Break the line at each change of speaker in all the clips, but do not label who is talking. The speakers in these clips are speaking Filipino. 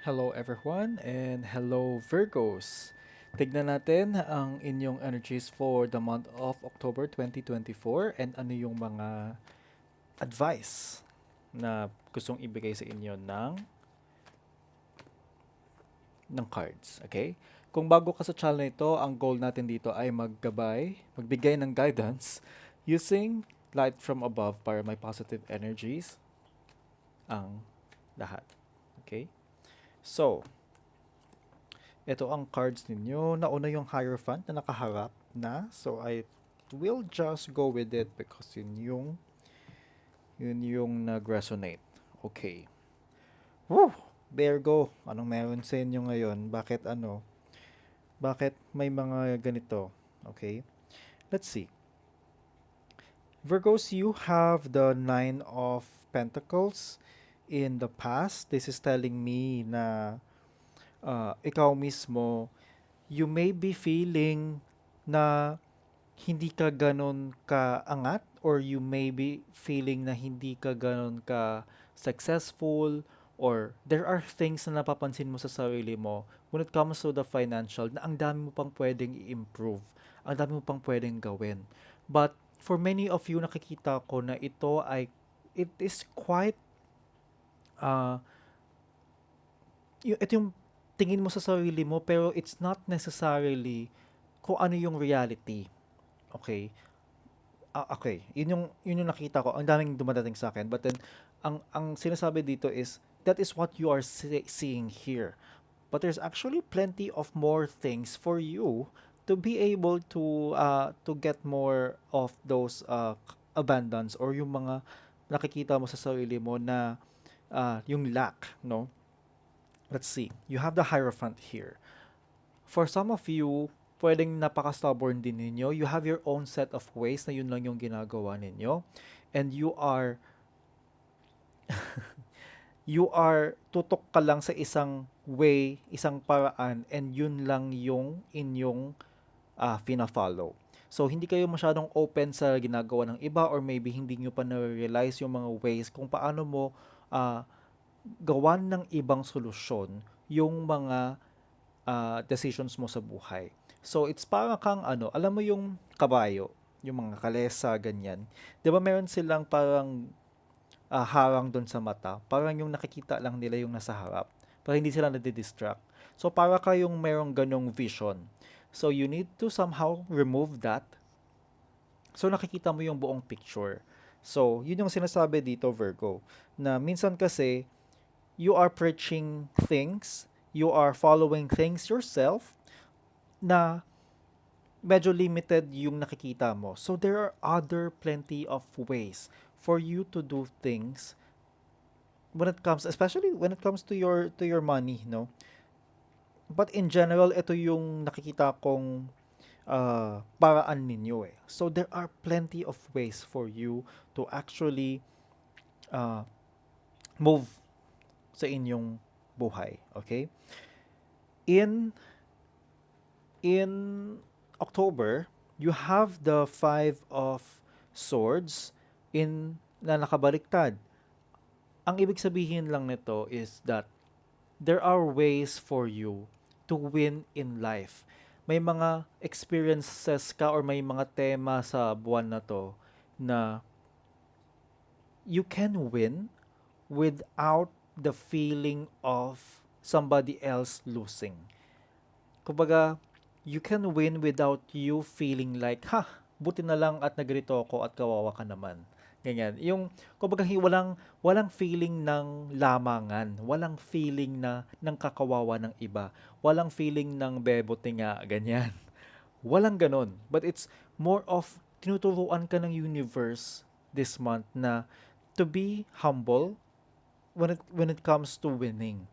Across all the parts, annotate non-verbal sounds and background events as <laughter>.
Hello everyone and hello Virgos. Tignan natin ang inyong energies for the month of October 2024 and ano yung mga advice na gustong ibigay sa inyo ng ng cards, okay? Kung bago ka sa channel ito, ang goal natin dito ay maggabay, magbigay ng guidance using light from above para may positive energies ang lahat. Okay? So, ito ang cards ninyo. Nauna yung Hierophant na nakaharap na. So, I will just go with it because yun yung yun yung nag-resonate. Okay. Woo! Virgo, anong meron sa inyo ngayon? Bakit ano? Bakit may mga ganito? Okay. Let's see. Virgos, you have the Nine of Pentacles in the past. This is telling me na uh, ikaw mismo, you may be feeling na hindi ka ganon kaangat or you may be feeling na hindi ka ganon ka successful or there are things na napapansin mo sa sarili mo when it comes to the financial na ang dami mo pang pwedeng i-improve, ang dami mo pang pwedeng gawin. But for many of you nakikita ko na ito ay it is quite uh, ito yung tingin mo sa sarili mo pero it's not necessarily kung ano yung reality. Okay? Ah, okay, yun yung yun yung nakita ko. Ang daming dumadating sa akin. But then ang ang sinasabi dito is that is what you are see- seeing here. But there's actually plenty of more things for you to be able to uh, to get more of those uh, abundance or yung mga nakikita mo sa sarili mo na uh, yung lack, no? Let's see. You have the Hierophant here. For some of you, pwedeng napaka-stubborn din ninyo. You have your own set of ways na yun lang yung ginagawa ninyo. And you are <laughs> you are tutok ka lang sa isang way, isang paraan, and yun lang yung inyong uh, fina-follow. So, hindi kayo masyadong open sa ginagawa ng iba or maybe hindi nyo pa na-realize yung mga ways kung paano mo uh, gawan ng ibang solusyon yung mga uh, decisions mo sa buhay. So, it's para kang ano, alam mo yung kabayo, yung mga kalesa, ganyan. Di ba meron silang parang uh, harang doon sa mata. Parang yung nakikita lang nila yung nasa harap. Para hindi sila nadidistract. So, para kayong merong ganong vision. So, you need to somehow remove that. So, nakikita mo yung buong picture. So, yun yung sinasabi dito, Virgo, na minsan kasi, you are preaching things, you are following things yourself, na medyo limited yung nakikita mo. So, there are other plenty of ways for you to do things when it comes especially when it comes to your to your money no but in general ito yung nakikita kong uh, paraan ninyo eh so there are plenty of ways for you to actually uh, move sa inyong buhay okay in in October you have the five of swords in na nakabaliktad. Ang ibig sabihin lang nito is that there are ways for you to win in life. May mga experiences ka or may mga tema sa buwan na to na you can win without the feeling of somebody else losing. Kumbaga, you can win without you feeling like, ha, buti na lang at nagrito ako at kawawa ka naman. Ganyan. Yung, kumbaga, walang, walang feeling ng lamangan. Walang feeling na ng kakawawa ng iba. Walang feeling ng bebote nga, ganyan. <laughs> Walang ganon. But it's more of, tinuturuan ka ng universe this month na to be humble when it, when it comes to winning.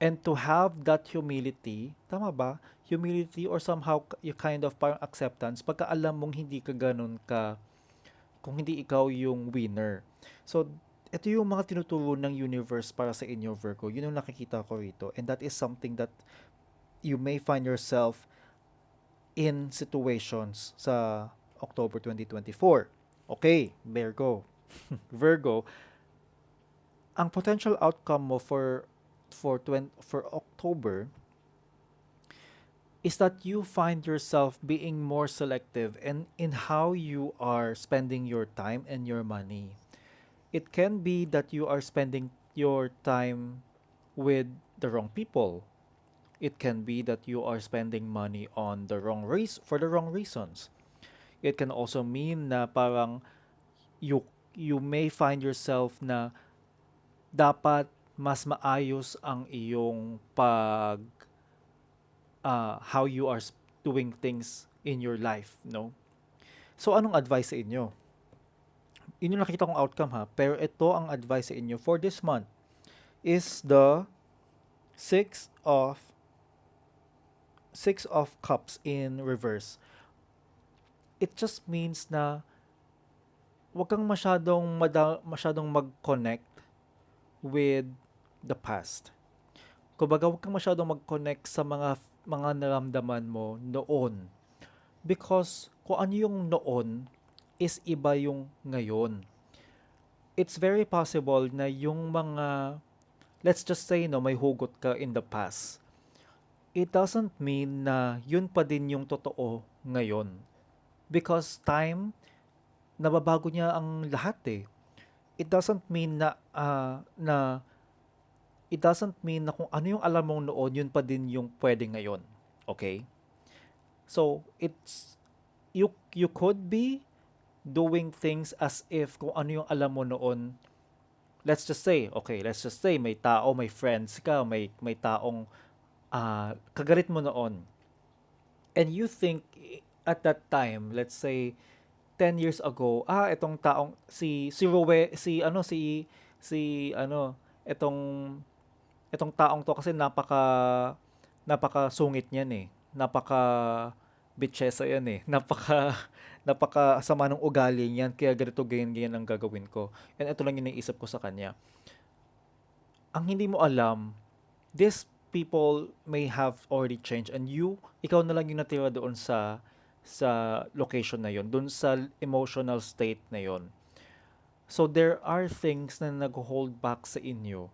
And to have that humility, tama ba? Humility or somehow you kind of parang acceptance pagka alam mong hindi ka ganun ka kung hindi ikaw yung winner. So, ito yung mga tinuturo ng universe para sa inyo, Virgo. Yun yung nakikita ko rito. And that is something that you may find yourself in situations sa October 2024. Okay, Virgo. <laughs> Virgo, ang potential outcome mo for for 20, for October is that you find yourself being more selective and in how you are spending your time and your money. It can be that you are spending your time with the wrong people. It can be that you are spending money on the wrong reas for the wrong reasons. It can also mean na parang you you may find yourself na dapat mas maayos ang iyong pag uh, how you are doing things in your life, no? So anong advice sa inyo? Yun yung nakita kong outcome ha, pero ito ang advice sa inyo for this month is the six of six of cups in reverse. It just means na wag kang masyadong mada, masyadong mag-connect with the past. Kumbaga, wag kang masyadong mag-connect sa mga mga naramdaman mo noon. Because kung ano yung noon is iba yung ngayon. It's very possible na yung mga let's just say no may hugot ka in the past. It doesn't mean na yun pa din yung totoo ngayon. Because time nababago niya ang lahat eh. It doesn't mean na ah, na it doesn't mean na kung ano yung alam mong noon, yun pa din yung pwede ngayon. Okay? So, it's, you, you could be doing things as if kung ano yung alam mo noon, let's just say, okay, let's just say, may tao, may friends ka, may, may taong ah, kagarit mo noon. And you think at that time, let's say, 10 years ago, ah, itong taong, si, si Rowe, si, ano, si, si, ano, itong itong taong to kasi napaka napaka sungit niyan eh. Napaka bitchesa yan eh. <laughs> Napaka napaka sama ng ugali niyan kaya ganito ganyan ganyan ang gagawin ko. And ito lang yung naisip ko sa kanya. Ang hindi mo alam, these people may have already changed and you, ikaw na lang yung natira doon sa sa location na yon, doon sa emotional state na yon. So there are things na nag-hold back sa inyo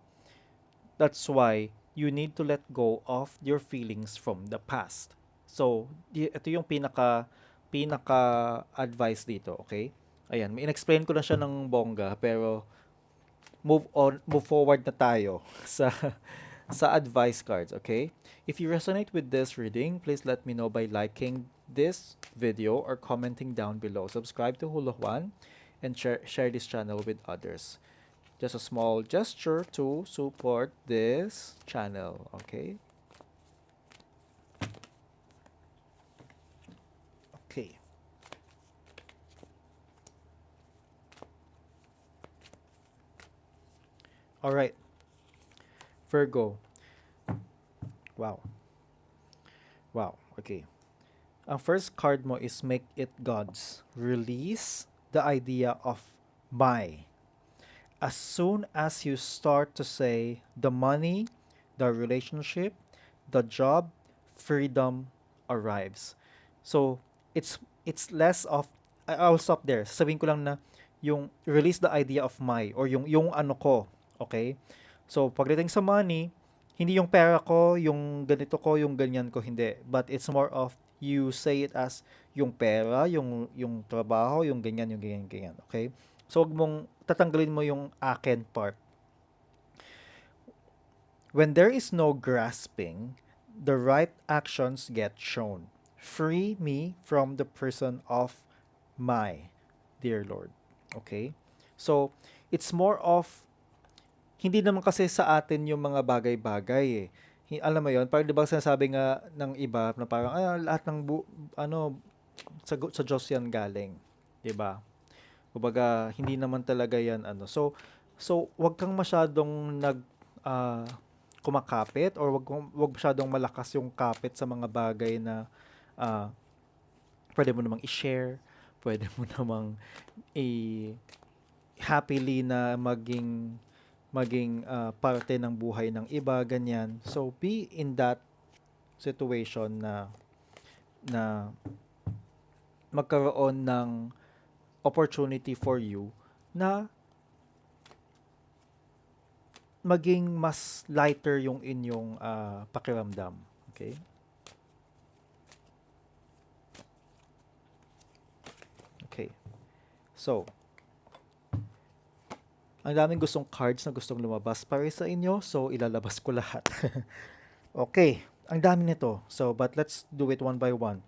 That's why you need to let go of your feelings from the past. So, ito yung pinaka pinaka advice dito, okay? Ayan, may explain ko na siya ng bongga pero move on move forward na tayo <laughs> sa sa advice cards, okay? If you resonate with this reading, please let me know by liking this video or commenting down below. Subscribe to Hula Juan and share, share this channel with others just a small gesture to support this channel okay? Okay. All right. Virgo. Wow. Wow okay. Ang first card mo is make it god's. Release the idea of my as soon as you start to say the money, the relationship, the job, freedom arrives. So, it's it's less of I- I'll stop there. Sabihin ko lang na yung release the idea of my or yung yung ano ko, okay? So, pagdating sa money, hindi yung pera ko, yung ganito ko, yung ganyan ko, hindi. But it's more of you say it as yung pera, yung yung trabaho, yung ganyan, yung ganyan, ganyan, okay? So, wag mong tatanggalin mo yung akin part. When there is no grasping, the right actions get shown. Free me from the person of my dear Lord. Okay? So, it's more of hindi naman kasi sa atin yung mga bagay-bagay eh. Alam mo yon, parang 'di ba sinasabi nga ng iba na parang ah, lahat ng bu- ano sa sa Diyos yan galing, 'di ba? Kumbaga, hindi naman talaga 'yan ano. So so wag kang masyadong nag ah, kumakapit or wag wag masyadong malakas yung kapit sa mga bagay na ah, pwede mo namang i-share, pwede mo <laughs> namang i happily na maging maging ah, parte ng buhay ng iba ganyan. So be in that situation na na magkaroon ng opportunity for you na maging mas lighter yung inyong ah, pakiramdam. Okay? Okay. So, ang daming gustong cards na gustong lumabas para sa inyo, so ilalabas ko lahat. <laughs> okay, ang dami nito. So, but let's do it one by one.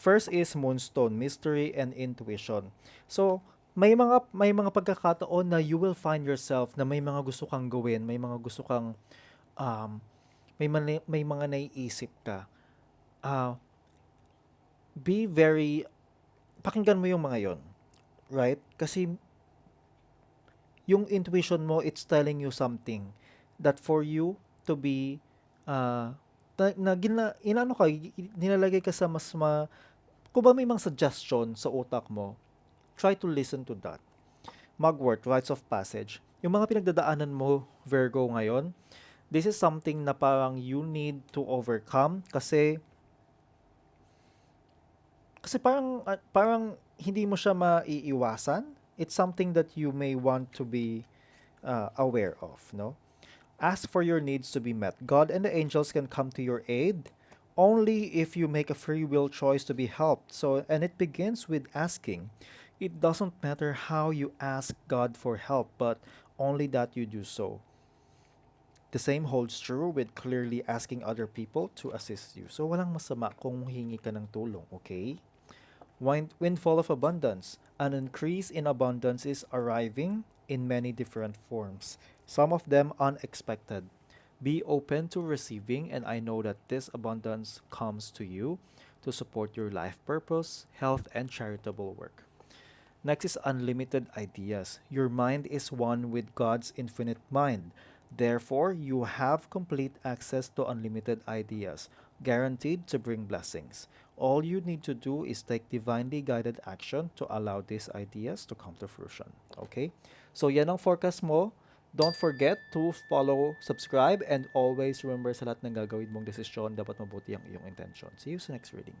First is Moonstone, Mystery and Intuition. So, may mga may mga pagkakataon na you will find yourself na may mga gusto kang gawin, may mga gusto kang um, may mani- may mga naiisip ka. Ah, be very pakinggan mo yung mga yon, right? Kasi yung intuition mo, it's telling you something that for you to be uh, na, na gina, inano ka, nilalagay ka sa mas ma, kung ba may mga suggestion sa utak mo, try to listen to that. Mugwort, rites of passage. Yung mga pinagdadaanan mo, Virgo, ngayon, this is something na parang you need to overcome kasi kasi parang ah, parang hindi mo siya maiiwasan. It's something that you may want to be uh, aware of, no? Ask for your needs to be met. God and the angels can come to your aid only if you make a free will choice to be helped. So, and it begins with asking. It doesn't matter how you ask God for help, but only that you do so. The same holds true with clearly asking other people to assist you. So, walang masama kung hingi ka ng tulong, okay? Windfall of abundance. An increase in abundance is arriving in many different forms, some of them unexpected. Be open to receiving, and I know that this abundance comes to you to support your life purpose, health, and charitable work. Next is unlimited ideas. Your mind is one with God's infinite mind. Therefore, you have complete access to unlimited ideas, guaranteed to bring blessings. All you need to do is take divinely guided action to allow these ideas to come to fruition. Okay? So, yan ang forecast mo. Don't forget to follow, subscribe, and always remember sa lahat ng gagawin mong desisyon, dapat mabuti ang iyong intention. See you sa next reading.